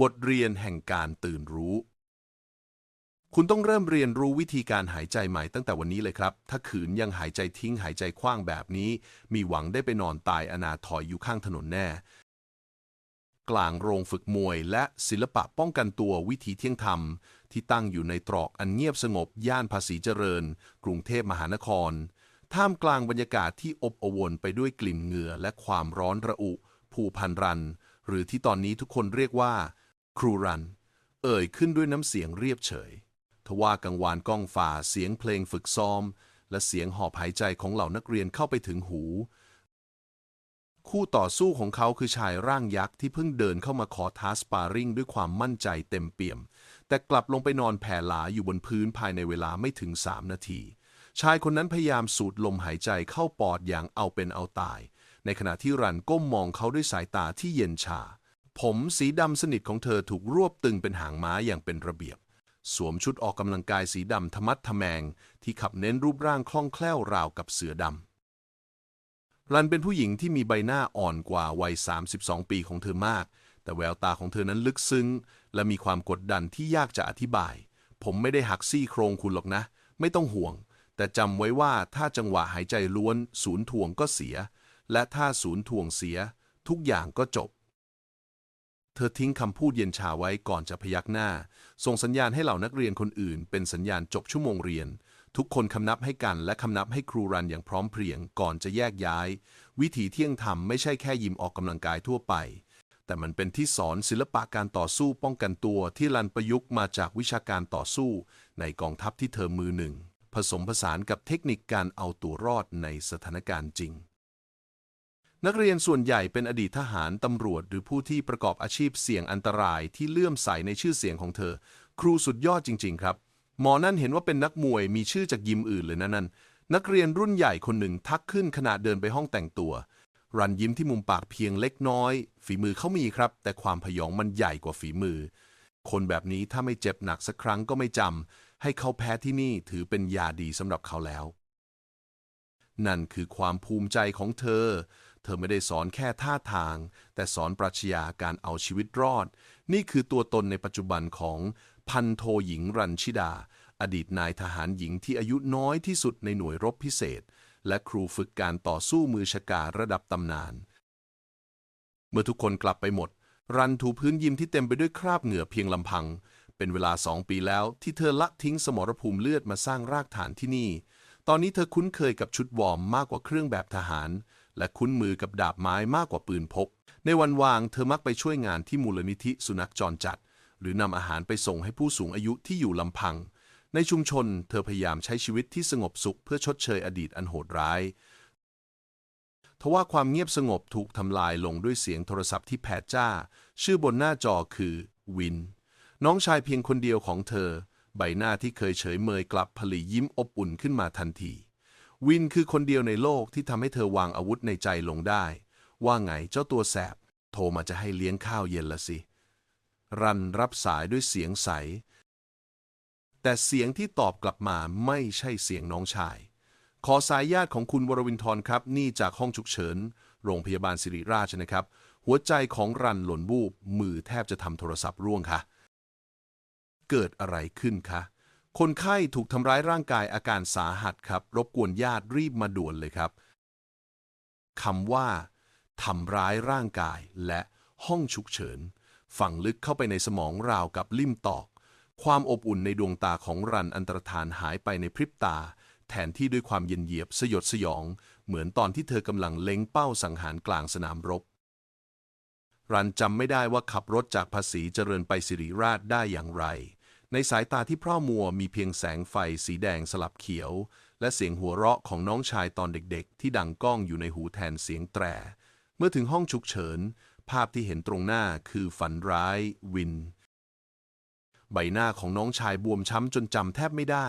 บทเรียนแห่งการตื่นรู้ คุณต้องเริ่มเรียนรู้วิธีการหายใจใหม่ตั้งแต่วันนี้เลยครับ ถ้าขืนยังหายใจทิ้งหายใจคว้างแบบนี้ มีหวังได้ไปนอนตายอนาถอยอยู่ข้างถนนแน่ กลางโรงฝึกมวยและศิลปะป้องกันตัววิถีเที่ยงธรรม ที่ตั้งอยู่ในตรอกอันเงียบสงบย่านภาษีเจริญ กรุงเทพมหานคร ท่ามกลางบรรยากาศที่อบอวลไปด้วยกลิ่นเหงื่อและความร้อนระอุภูพันรัน หรือที่ตอนนี้ทุกคนเรียกว่า ครูรัน เอ่ยขึ้นด้วยน้ำเสียงเรียบเฉย ทว่ากังวานก้องฝ่าเสียงเพลงฝึกซ้อม และเสียงหอบหายใจของเหล่านักเรียนเข้าไปถึงหู คู่ต่อสู้ของเขาคือชายร่างยักษ์ที่เพิ่งเดินเข้ามาขอท้าสปาริ่งด้วยความมั่นใจเต็มเปี่ยม แต่กลับลงไปนอนแผ่หลาอยู่บนพื้นภายในเวลาไม่ถึงสามนาทีชายคนนั้นพยายามสูดลมหายใจเข้าปอดอย่างเอาเป็นเอาตาย ในขณะที่รันก้มมองเขาด้วยสายตาที่เย็นชา ผมสีดำสนิทของเธอถูกรวบตึงเป็นหางม้าอย่างเป็นระเบียบ สวมชุดออกกำลังกายสีดำทะมัดทะแมง ที่ขับเน้นรูปร่างคล่องแคล่วราวกับเสือดำรันเป็นผู้หญิงที่มีใบหน้าอ่อนกว่าวัย 32 ปีของเธอมาก แต่แววตาของเธอนั้นลึกซึ้ง และมีความกดดันที่ยากจะอธิบาย ผมไม่ได้หักซี่โครงคุณหรอกนะ ไม่ต้องห่วง แต่จำไว้ว่าถ้าจังหวะหายใจล้วน ศูนย์ถ่วงก็เสีย และถ้าศูนย์ถ่วงเสีย ทุกอย่างก็จบ เธอทิ้งคำพูดเย็นชาไว้ก่อนจะพยักหน้า ส่งสัญญาณให้เหล่านักเรียนคนอื่น เป็นสัญญาณจบชั่วโมงเรียน ทุกคนคำนับให้กันและคำนับให้ครูรันอย่างพร้อมเพรียงก่อนจะแยกย้าย วิถีเที่ยงธรรมไม่ใช่แค่ยิมออกกำลังกายทั่วไป แต่มันเป็นที่สอนศิลปะการต่อสู้ป้องกันตัวที่รันประยุกต์มาจากวิชาการต่อสู้ ในกองทัพที่เธอมือหนึ่ง ผสมผสานกับเทคนิคการเอาตัวรอดในสถานการณ์จริง นักเรียนส่วนใหญ่เป็นอดีตทหารตำรวจ หรือผู้ที่ประกอบอาชีพเสี่ยงอันตรายที่เลื่อมใสในชื่อเสียงของเธอ ครูสุดยอดจริง ๆ ครับ หมอนั่นเห็นว่าเป็นนักมวยมีชื่อจากยิมอื่นเลยนะนั่นนักเรียนรุ่นใหญ่คนหนึ่งทักขึ้นขณะเดินไปห้องแต่งตัว รันยิ้มที่มุมปากเพียงเล็กน้อย ฝีมือเขามีครับ แต่ความพยองมันใหญ่กว่าฝีมือ คนแบบนี้ถ้าไม่เจ็บหนักสักครั้งก็ไม่จำให้เขาแพ้ที่นี่ถือเป็นยาดีสำหรับเขาแล้ว นั่นคือความภูมิใจของเธอ เธอไม่ได้สอนแค่ท่าทาง แต่สอนปรัชญาการเอาชีวิตรอด นี่คือตัวตนในปัจจุบันของพันโทหญิงรันชิดา อดีตนายทหารหญิงที่อายุน้อยที่สุดในหน่วยรบพิเศษ และครูฝึกการต่อสู้มือชการระดับตำนาน เมื่อทุกคนกลับไปหมด รันถูพื้นยิมที่เต็มไปด้วยคราบเหงื่อเพียงลำพัง เป็นเวลาสองปีแล้วที่เธอละทิ้งสมรภูมิเลือดมาสร้างรากฐานที่นี่ ตอนนี้เธอคุ้นเคยกับชุดวอร์มมากกว่าเครื่องแบบทหาร และคุ้นมือกับดาบไม้มากกว่าปืนพก ในวันว่างเธอมักไปช่วยงานที่มูลนิธิสุนัขจรจัด หรือนำอาหารไปส่งให้ผู้สูงอายุที่อยู่ลำพัง ในชุมชน เธอพยายามใช้ชีวิตที่สงบสุขเพื่อชดเชยอดีตอันโหดร้ายทว่าความเงียบสงบถูกทำลายลงด้วยเสียงโทรศัพท์ที่แผดจ้า ชื่อบนหน้าจอคือ วิน น้องชายเพียงคนเดียวของเธอ ใบหน้าที่เคยเฉยเมยกลับผลิยิ้มอบอุ่นขึ้นมาทันที วินคือคนเดียวในโลกที่ทำให้เธอวางอาวุธในใจลงได้ ว่าไงเจ้าตัวแสบ โทรมาจะให้เลี้ยงข้าวเย็นละสิ รันรับสายด้วยเสียงใส แต่เสียงที่ตอบกลับมาไม่ใช่เสียงน้องชาย ขอสายญาติของคุณวรวินทร์ครับ นี่จากห้องฉุกเฉิน โรงพยาบาลสิริราชนะครับ หัวใจของรันหล่นวูบมือแทบจะทำโทรศัพท์ร่วงค่ะ เกิดอะไรขึ้นคะ คนไข้ถูกทำร้ายร่างกายอาการสาหัสครับ รบกวนญาติรีบมาด่วนเลยครับคำว่าทำร้ายร่างกายและห้องฉุกเฉิน ฝังลึกเข้าไปในสมองราวกับลิ่มตอก ความอบอุ่นในดวงตาของรันอันตรธานหายไปในพริบตา แทนที่ด้วยความเย็นเยียบสยดสยอง เหมือนตอนที่เธอกำลังเล็งเป้าสังหารกลางสนามรบ รันจำไม่ได้ว่าขับรถจากภาษีเจริญไปสิริราชได้อย่างไร ในสายตาที่พร่ามัวมีเพียงแสงไฟสีแดงสลับเขียว และเสียงหัวเราะของน้องชายตอนเด็กๆ ที่ดังก้องอยู่ในหูแทนเสียงแตร เมื่อถึงห้องฉุกเฉิน ภาพที่เห็นตรงหน้าคือฝันร้ายวิน ใบหน้าของน้องชายบวมช้ำจนจำแทบไม่ได้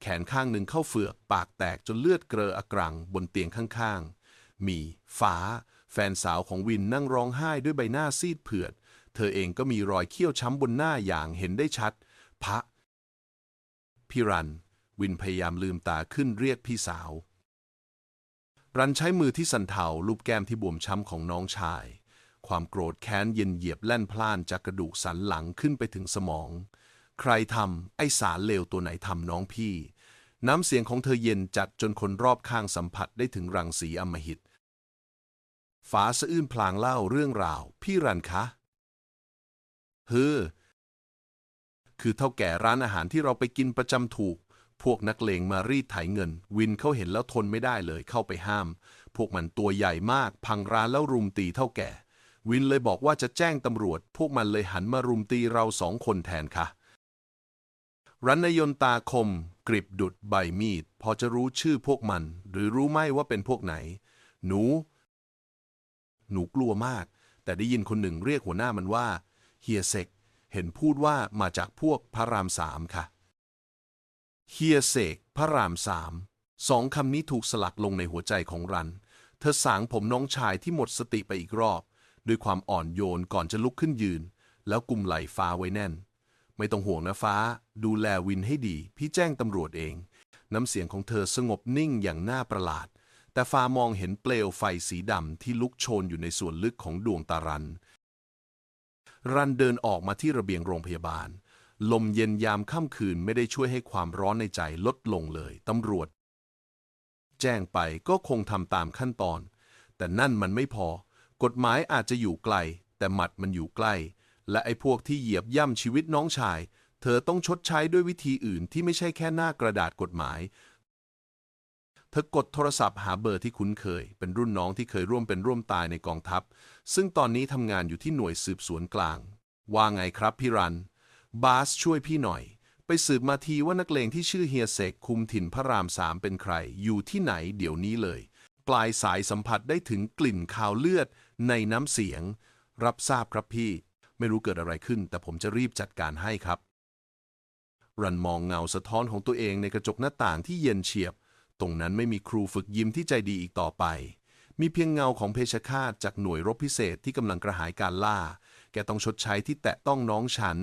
แขนข้างหนึ่งเข้าเฟือก ปากแตกจนเลือดเกลออกรังบนเตียงข้างๆ มีฟ้า แฟนสาวของวินนั่งร้องไห้ด้วยใบหน้าซีดเผือด เธอเองก็มีรอยเขี้ยวช้ำบนหน้าอย่างเห็นได้ชัด พระพี่รัน วินพยายามลืมตาขึ้นเรียกพี่สาว รันใช้มือที่สันเทาลูบแก้มที่บวมช้ำของน้องชาย ความโกรธแค้นเย็นเหยียบแล่นพล่านจากกระดูกสันหลังขึ้นไปถึงสมอง ใครทำไอสารเลวตัวไหนทำน้องพี่ น้ำเสียงของเธอเย็นจัดจนคนรอบข้างสัมผัสได้ถึงรังสีอมหิตฟ้าสะอื้นพลางเล่าเรื่องราว พี่รันคะ เฮ้อ คือเท่าแก่ร้านอาหารที่เราไปกินประจำถูก พวกนักเลงมารีดไถเงิน วินเขาเห็นแล้วทนไม่ได้เลยเข้าไปห้าม พวกมันตัวใหญ่มาก พังร้านแล้วรุมตีเท่าแก่ วินเลยบอกว่าจะแจ้งตำรวจ พวกมันเลยหันมารุมตีเราสองคนแทนค่ะรันนยนตาคม กริบดุดใบมีด พอจะรู้ชื่อพวกมัน หรือรู้ไหมว่าเป็นพวกไหน หนู หนูกลัวมาก แต่ได้ยินคนหนึ่งเรียกหัวหน้ามันว่า เฮียเซก เห็นพูดว่ามาจากพวกพระรามสามค่ะ เฮียเสกพระรามสามสองคำนี้ถูกสลักลงในหัวใจของรัน เธอสางผมน้องชายที่หมดสติไปอีกรอบ ด้วยความอ่อนโยนก่อนจะลุกขึ้นยืน แล้วกุมไหล่ฟ้าไว้แน่น ไม่ต้องห่วงนะฟ้า ดูแลวินให้ดี พี่แจ้งตำรวจเอง น้ำเสียงของเธอสงบนิ่งอย่างน่าประหลาด แต่ฟ้ามองเห็นเปลวไฟสีดำที่ลุกโชนอยู่ในส่วนลึกของดวงตารัน รันเดินออกมาที่ระเบียงโรงพยาบาล ลมเย็นยามค่ำคืนไม่ได้ช่วยให้ความร้อนในใจลดลงเลยตำรวจ แจ้งไปก็คงทำตามขั้นตอน แต่นั่นมันไม่พอ กฎหมายอาจจะอยู่ไกล แต่หมัดมันอยู่ใกล้ และไอ้พวกที่เหยียบย่ำชีวิตน้องชาย เธอต้องชดใช้ด้วยวิธีอื่นที่ไม่ใช่แค่หน้ากระดาษกฎหมาย เธอกดโทรศัพท์หาเบอร์ที่คุ้นเคย เป็นรุ่นน้องที่เคยร่วมเป็นร่วมตายในกองทัพ ซึ่งตอนนี้ทำงานอยู่ที่หน่วยสืบสวนกลาง ว่าไงครับพี่รัน บาสช่วยพี่หน่อย ไปสืบมาทีว่านักเลงที่ชื่อเฮียเสกคุมถิ่นพระรามสามเป็นใคร อยู่ที่ไหนเดี๋ยวนี้เลย ปลายสายสัมผัสได้ถึงกลิ่นคาวเลือด ในน้ำเสียง รับทราบครับพี่ ไม่รู้เกิดอะไรขึ้น แต่ผมจะรีบจัดการให้ครับ รันมองเงาสะท้อนของตัวเองในกระจกหน้าต่างที่เย็นเฉียบ ตรงนั้นไม่มีครูฝึกยิมที่ใจดีอีกต่อไป มีเพียงเงาของเพชฌฆาตจากหน่วยรบพิเศษที่กำลังกระหายการล่า แกต้องชดใช้ที่แตะต้องน้องฉัน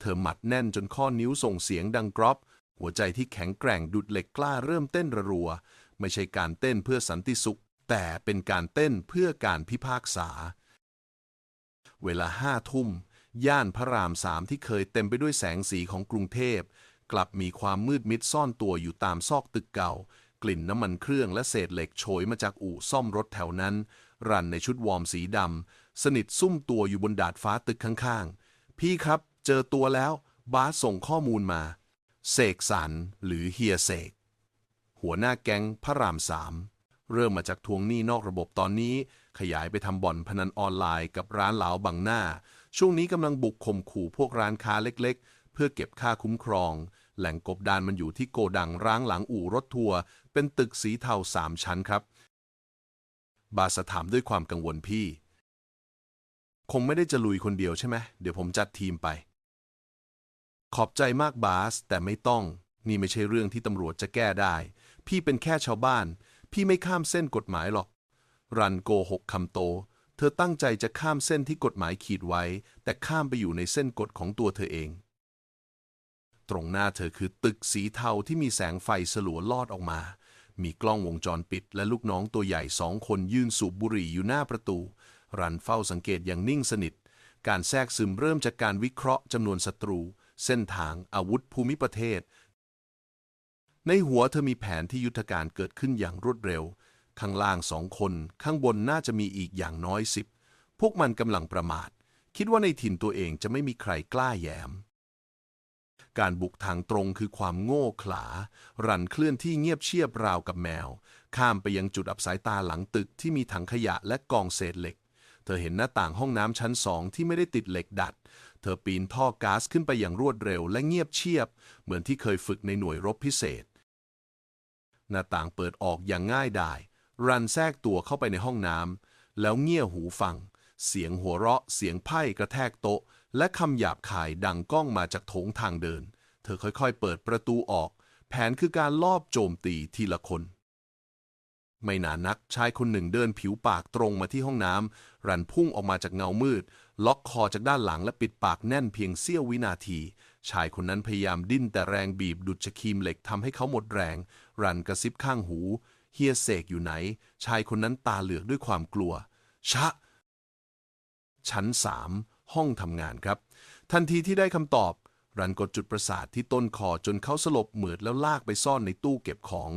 เธอหมัดแน่นจนข้อนิ้วส่งเสียงดังกรอบ หัวใจที่แข็งแกร่งดุดเหล็กกล้าเริ่มเต้นระรัว ไม่ใช่การเต้นเพื่อสันติสุข แต่เป็นการเต้นเพื่อการพิพากษา เวลาห้าทุ่มย่านพระรามสามที่เคยเต็มไปด้วยแสงสีของกรุงเทพ กลับมีความมืดมิดซ่อนตัวอยู่ตามซอกตึกเก่า กลิ่นน้ำมันเครื่องและเศษเหล็กโชยมาจากอู่ซ่อมรถแถวนั้น รันในชุดวอร์มสีดำ สนิทซุ่มตัวอยู่บนดาดฟ้าตึกข้างๆ พี่ครับเจอตัวแล้ว บาสส่งข้อมูลมา เสกสรรหรือเฮียเสก หัวหน้าแก๊งพระรามสาม เริ่มมาจากทวงหนี้นอกระบบตอนนี้ ขยายไปทำบ่อนพนันออนไลน์กับร้านเหลาบังหน้า ช่วงนี้กำลังบุกข่มขู่พวกร้านค้าเล็ก ๆ เพื่อเก็บค่าคุ้มครองแหล่งกบดานมันอยู่ที่โกดังร้างหลังอู่รถทัวร์ เป็นตึกสีเทาสามชั้นครับ บาสถามด้วยความกังวลพี่ คงไม่ได้จะลุยคนเดียวใช่ไหมเดี๋ยวผมจัดทีมไป ขอบใจมากบาส แต่ไม่ต้อง นี่ไม่ใช่เรื่องที่ตำรวจจะแก้ได้ พี่เป็นแค่ชาวบ้าน พี่ไม่ข้ามเส้นกฎหมายหรอก รันโกหกคำโต เธอตั้งใจจะข้ามเส้นที่กฎหมายขีดไว้ แต่ข้ามไปอยู่ในเส้นกฎของตัวเธอเองตรงหน้าเธอคือตึกสีเทาที่มีแสงไฟสลัวลอดออกมา มีกล้องวงจรปิด และลูกน้องตัวใหญ่สองคนยืนสูบบุหรี่อยู่หน้าประตู รันเฝ้าสังเกตอย่างนิ่งสนิท การแทรกซึมเริ่มจากการวิเคราะห์จำนวนศัตรู เส้นทางอาวุธภูมิประเทศ ในหัวเธอมีแผนที่ยุทธการเกิดขึ้นอย่างรวดเร็ว ข้างล่างสองคน ข้างบนน่าจะมีอีกอย่างน้อยสิบพวกมันกำลังประมาท คิดว่าในถิ่นตัวเองจะไม่มีใครกล้าแยม การบุกทางตรงคือความโง่เขลา รันเคลื่อนที่เงียบเชียบราวกับแมว ข้ามไปยังจุดอับสายตาหลังตึกที่มีถังขยะและกองเศษเหล็ก เธอเห็นหน้าต่างห้องน้ำชั้นสองที่ไม่ได้ติดเหล็กดัด เธอปีนท่อก๊าซขึ้นไปอย่างรวดเร็วและเงียบเชียบ เหมือนที่เคยฝึกในหน่วยรบพิเศษ หน้าต่างเปิดออกอย่างง่ายดาย รันแทรกตัวเข้าไปในห้องน้ำแล้วเงี่ยหูฟัง เสียงหัวเราะ เสียงไพ่กระแทกโต๊ะ และคำหยาบคายดังก้องมาจากโถงทางเดิน เธอค่อยๆ เปิดประตูออก แผนคือการลอบโจมตีทีละคน ไม่นานนักชายคนหนึ่งเดินผิวปากตรงมาที่ห้องน้ำรันพุ่งออกมาจากเงามืด ล็อกคอจากด้านหลังและปิดปากแน่นเพียงเสี้ยววินาที ชายคนนั้นพยายามดิ้นแต่แรงบีบดุดจะคีมเหล็กทำให้เขาหมดแรง รันกระซิบข้างหูเฮียเสกอยู่ไหน ชายคนนั้นตาเหลือกด้วยความกลัว ชะ ชั้นสาม ห้องทำงานครับ ทันทีที่ได้คำตอบ รันกดจุดประสาทที่ต้นคอจนเขาสลบเหมือดแล้วลากไปซ่อนในตู้เก็บของ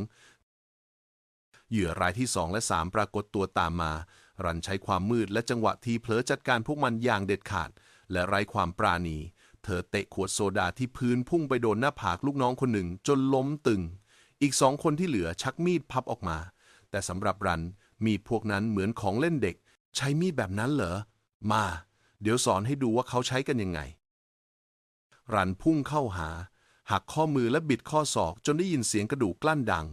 เหยื่อรายที่สองและสามปรากฏตัวตามมา รันใช้ความมืดและจังหวะทีเผลอจัดการพวกมันอย่างเด็ดขาด และไร้ความปราณี เธอเตะขวดโซดาที่พื้นพุ่งไปโดนหน้าผากลูกน้องคนหนึ่งจนล้มตึง อีกสองคนที่เหลือชักมีดพับออกมา แต่สำหรับรันมีดพวกนั้นเหมือนของเล่นเด็ก ใช้มีดแบบนั้นเหรอ มา เดี๋ยวสอนให้ดูว่าเขาใช้กันยังไง รันพุ่งเข้าหา หักข้อมือและบิดข้อศอกจนได้ยินเสียงกระดูกกลั้นดัง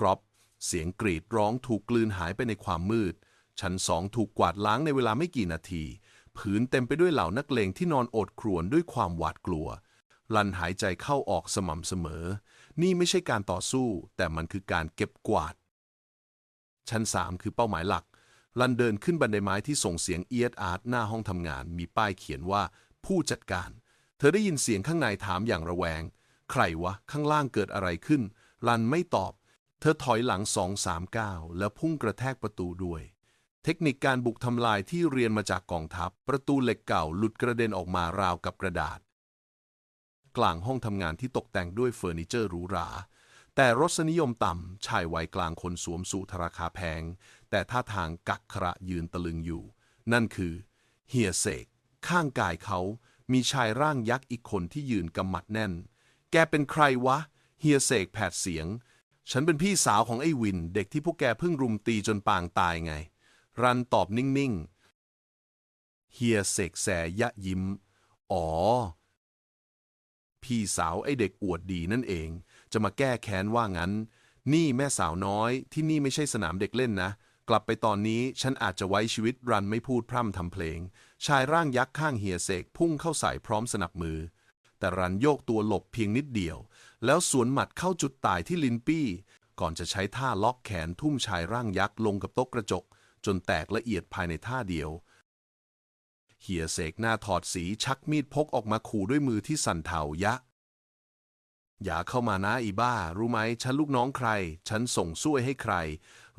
กรอบ เสียงกรีดร้องถูกกลืนหายไปในความมืด ชั้นสองถูกกวาดล้างในเวลาไม่กี่นาที ผืนเต็มไปด้วยเหล่านักเลงที่นอนโอดครวญด้วยความหวาดกลัว รันหายใจเข้าออกสม่ำเสมอ นี่ไม่ใช่การต่อสู้ แต่มันคือการเก็บกวาด ชั้นสามคือเป้าหมายหลัก ลันเดินขึ้นบันไดไม้ที่ส่งเสียงเอียดอาร์ตหน้าห้องทำงานมีป้ายเขียนว่า ผู้จัดการ เธอได้ยินเสียงข้างในถามอย่างระแวง ใครวะ ข้างล่างเกิดอะไรขึ้น ลันไม่ตอบ เธอถอยหลังสองสามก้าวแล้วพุ่งกระแทกประตูด้วย เทคนิคการบุกทำลายที่เรียนมาจากกองทัพ ประตูเหล็กเก่าหลุดกระเด็นออกมาราวกับกระดาษ กลางห้องทำงานที่ตกแต่งด้วยเฟอร์นิเจอร์หรูหราแต่รสนิยมต่ำชายวัยกลางคนสวมสูทราคาแพง แต่ท่าทางกักขระยืนตะลึงอยู่ นั่นคือ เฮียเสก ข้างกายเขามีชายร่างยักษ์อีกคนที่ยืนกำมัดแน่น แกเป็นใครวะ เฮียเสกแผดเสียง ฉันเป็นพี่สาวของไอ้วิน เด็กที่พวกแกเพิ่งรุมตีจนปางตายไง รันตอบนิ่งๆ เฮียเสกแสยะยิ้ม อ๋อ พี่สาวไอ้เด็กอวดดีนั่นเอง จะมาแก้แค้นว่างั้น นี่แม่สาวน้อยที่นี่ไม่ใช่สนามเด็กเล่นนะ กลับไปตอนนี้ฉันอาจจะไว้ชีวิตรันไม่พูดพร่ำทำเพลง ชายร่างยักษ์ข้างเฮียเสกพุ่งเข้าใส่พร้อมสนับมือ แต่รันโยกตัวหลบเพียงนิดเดียว แล้วสวนหมัดเข้าจุดตายที่ลินปี้ ก่อนจะใช้ท่าล็อกแขนทุ่มชายร่างยักษ์ลงกับโต๊ะกระจก จนแตกละเอียดภายในท่าเดียวเฮียเสกหน้าถอดสีชักมีดพกออกมาขู่ด้วยมือที่สั่นเทายะ อย่าเข้ามานะอีบ้า รู้ไหมฉันลูกน้องใคร ฉันส่งช่วยให้ใคร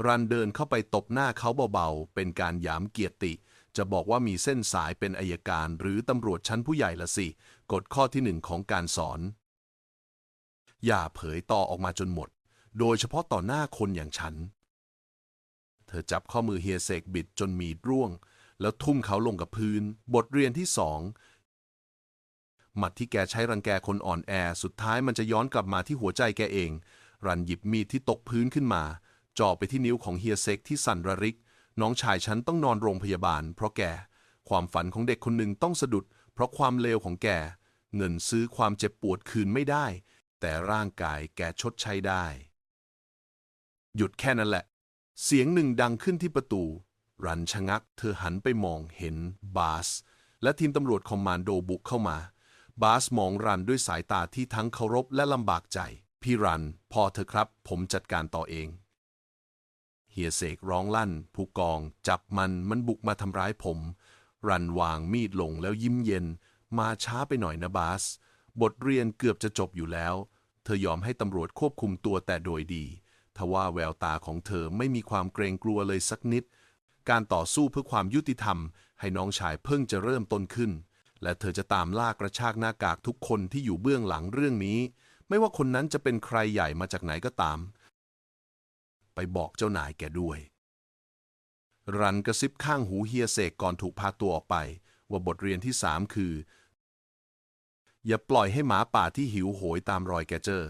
รันเดินเข้าไปตบหน้าเขาเบาๆ เป็นการหยามเกียรติ จะบอกว่ามีเส้นสายเป็นอายการหรือตำรวจชั้นผู้ใหญ่ละสิ กฎข้อที่หนึ่งของการสอน อย่าเผยต่อออกมาจนหมด โดยเฉพาะต่อหน้าคนอย่างฉัน เธอจับข้อมือเฮียเสกบิดจนมีดร่วง แล้วทุ่มเขาลงกับพื้น บทเรียนที่สอง หมัดที่แกใช้รังแกคนอ่อนแอ สุดท้ายมันจะย้อนกลับมาที่หัวใจแกเอง รันหยิบมีดที่ตกพื้นขึ้นมา จ่อไปที่นิ้วของเฮียเซ็กที่สั่นระริก น้องชายฉันต้องนอนโรงพยาบาล เพราะแก ความฝันของเด็กคนหนึ่งต้องสะดุด เพราะความเลวของแก เงินซื้อความเจ็บปวดคืนไม่ได้ แต่ร่างกายแกชดใช้ได้ หยุดแค่นั้นแหละ เสียงหนึ่งดังขึ้นที่ประตู รันชะงัก เธอหันไปมองเห็นบาส และทีมตำรวจคอมมานโดบุกเข้ามา บาสมองรันด้วยสายตาที่ทั้งเคารพและลำบากใจ พี่รัน พอเธอครับ ผมจัดการต่อเอง เฮียเสกร้องลั่น ผู้กอง จับมันมันบุกมาทำร้ายผม รันวางมีดลงแล้วยิ้มเย็น มาช้าไปหน่อยนะบาส บทเรียนเกือบจะจบอยู่แล้ว เธอยอมให้ตำรวจควบคุมตัวแต่โดยดีทว่าแววตาของเธอไม่มีความเกรงกลัวเลยสักนิด การต่อสู้เพื่อความยุติธรรม ให้น้องชายเพิ่งจะเริ่มต้นขึ้น และเธอจะตามล่ากระชากหน้ากากทุกคนที่อยู่เบื้องหลังเรื่องนี้ ไม่ว่าคนนั้นจะเป็นใครใหญ่มาจากไหนก็ตาม ไปบอกเจ้านายแกด้วย รันกระซิบข้างหูเฮียเสกก่อนถูกพาตัวออกไป ว่าบทเรียนที่สามคือ อย่าปล่อยให้หมาป่าที่หิวโหยตามรอยแกเจอ